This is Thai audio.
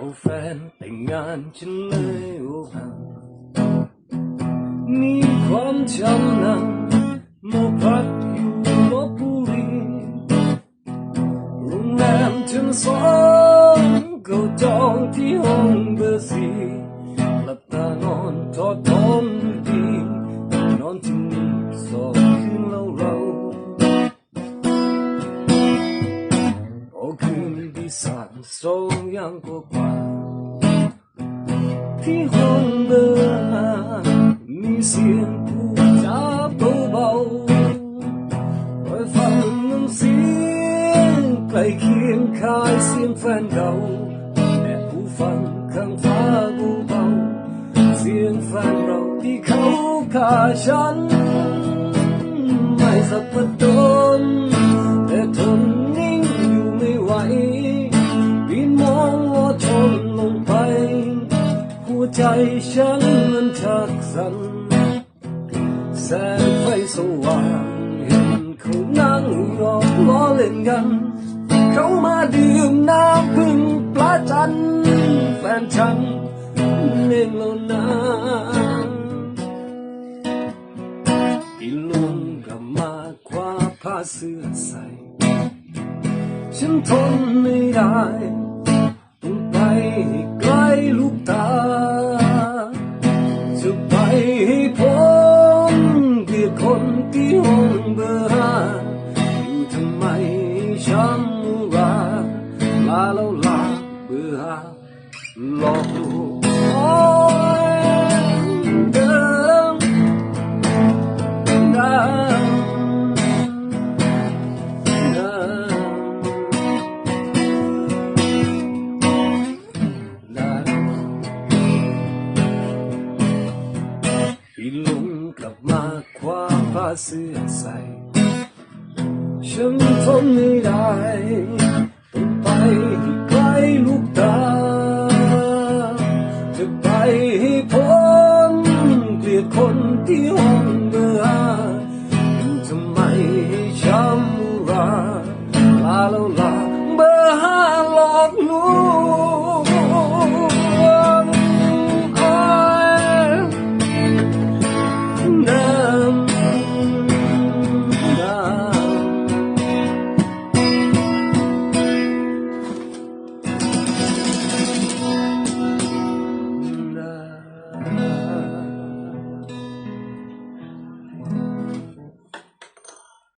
โอ้แฟนแต่งงานฉันเลยโอ้ห่างมีความจำนำมาพักอยู่ลบบุรีโรงแรมชั้นสองก็จองที่ห้องเบอร์สี่ sâu yang của quả thì hôn bơ mi xiên phụ cha bố bao ôi phần ngưng xiên cây khiến khai xiên phen đầu mẹ phụ phần khăn phá bố bao xiên phen đầu thì khấu cả chân mày giật bất đôi ใจฉันมันชักสั่นแสงไฟสว่างเห็นเขานั่งหยอกล้อเล่นกัน เขามาดื่มน้ำพึ่งปลาจันแฟนฉันเล่นแล้วนะที่ลุงกลับมาคว้าผ้าเสื้อใส่ฉันทนไม่ได้ต้องไป ที่ห้องเบอร์ห้าอยู่ทำไมช้ำราลาแล้วลาเบอร์ห้าหลอกลวง พี่ลุงกลับมาคว้าผ้าเสื้อใส่ฉันทนไม่ได้ต้องไปให้ไกลลูกตา จะไปให้พ้นเกลียดคนที่ห้องเบื่ออยู่ทำไมให้ช้ำราลาแล้วลา